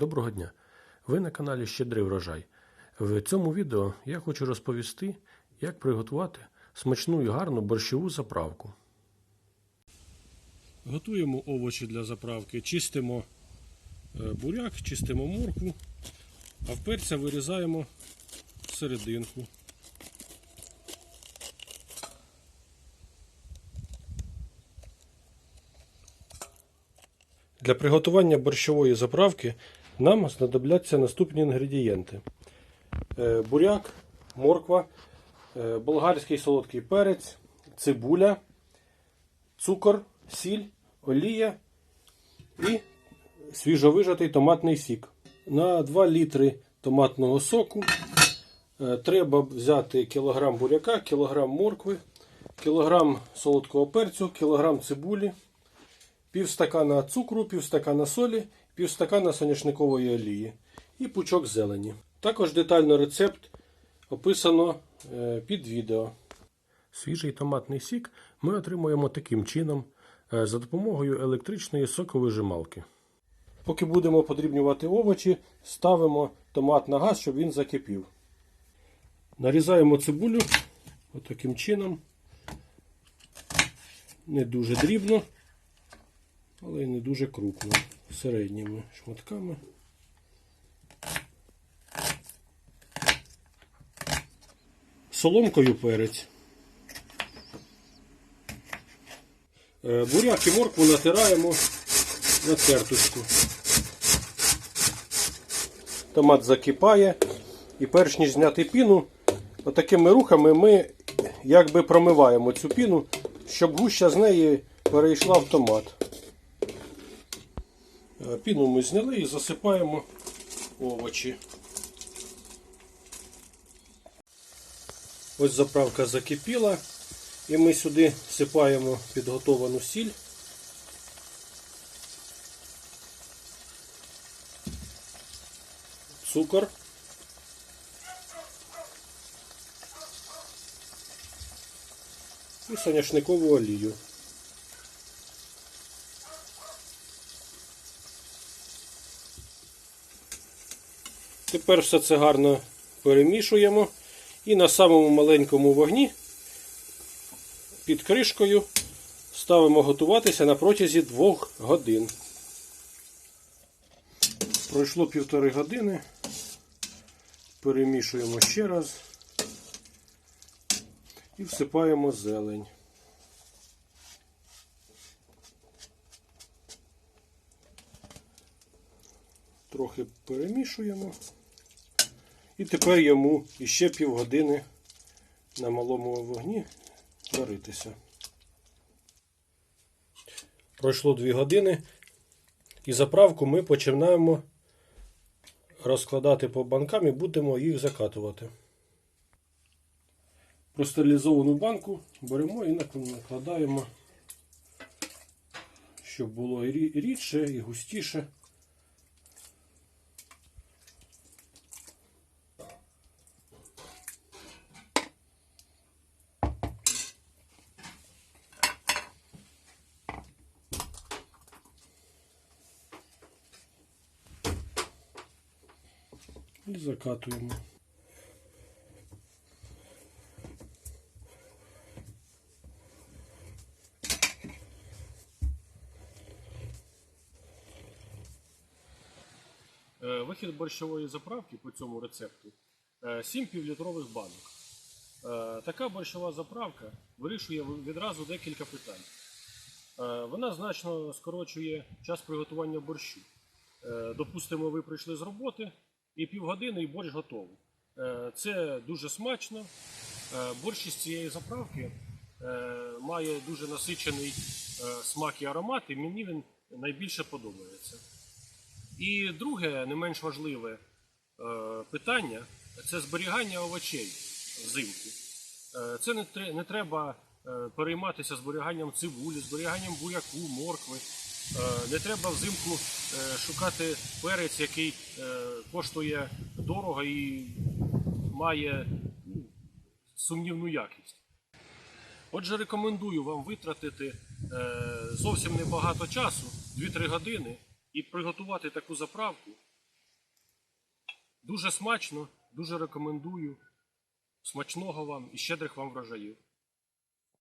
Доброго дня! Ви на каналі Щедрий врожай. В цьому відео я хочу розповісти, як приготувати смачну і гарну борщову заправку. Готуємо овочі для заправки, чистимо е, буряк, чистимо моркву, а в перця вирізаємо серединку. Для приготування борщової заправки нам знадобляться наступні інгредієнти: Е, буряк, морква, е, болгарський солодкий перець, цибуля, цукор, сіль, олія і свіжовижатий томатний сік. На 2 літри томатного соку е, треба взяти кілограм буряка, кілограм моркви, кілограм солодкого перцю, кілограм цибулі пів стакана цукру, пів стакана солі, пів стакана соняшникової олії і пучок зелені. Також детально рецепт описано е, під відео. Свіжий томатний сік ми отримуємо таким чином е, за допомогою електричної соковижималки. Поки будемо подрібнювати овочі, ставимо томат на газ, щоб він закипів. Нарізаємо цибулю отаким чином. Не дуже дрібно але й не дуже крупно, середніми шматками. Соломкою перець. Е, Буряк і моркву натираємо на терточку. Томат закипає. І перш ніж зняти піну, отакими рухами ми якби промиваємо цю піну, щоб гуща з неї перейшла в томат. Е, Піну ми зняли і засипаємо овочі. Ось заправка закипіла. І ми сюди всипаємо підготовану сіль. Цукор. І соняшникову олію. Тепер все це гарно перемішуємо і на самому маленькому вогні під кришкою ставимо готуватися на протязі 2 годин. Пройшло півтори години. Перемішуємо ще раз і всипаємо зелень. Трохи перемішуємо. І тепер йому іще півгодини на малому вогні варитися. Пройшло 2 години. І заправку ми починаємо розкладати по банкам і будемо їх закатувати. Простерилізовану банку беремо і накладаємо, щоб було рідше, і густіше. І закатуємо. Е, Вихід борщової заправки по цьому рецепту 7 півлітрових банок. Е, Така борщова заправка вирішує відразу декілька питань. Е, Вона значно скорочує час приготування борщу. Е, Допустимо, ви прийшли з роботи і півгодини і борщ готовий. Е, Це дуже смачно. Е, Борщ із цієї заправки е, має дуже насичений смак і аромат, і мені він найбільше подобається. І друге, не менш важливе питання це зберігання овочей взимку. Це не, треба перейматися зберіганням цибулі, зберіганням буряку, моркви. Е, Не треба взимку е, шукати перець, який е, коштує дорого і має ну, сумнівну якість. Отже, рекомендую вам витратити зовсім небагато часу, 2-3 години, і приготувати таку заправку, Дуже смачно, дуже рекомендую. Смачного вам і щедрих вам врожаїв.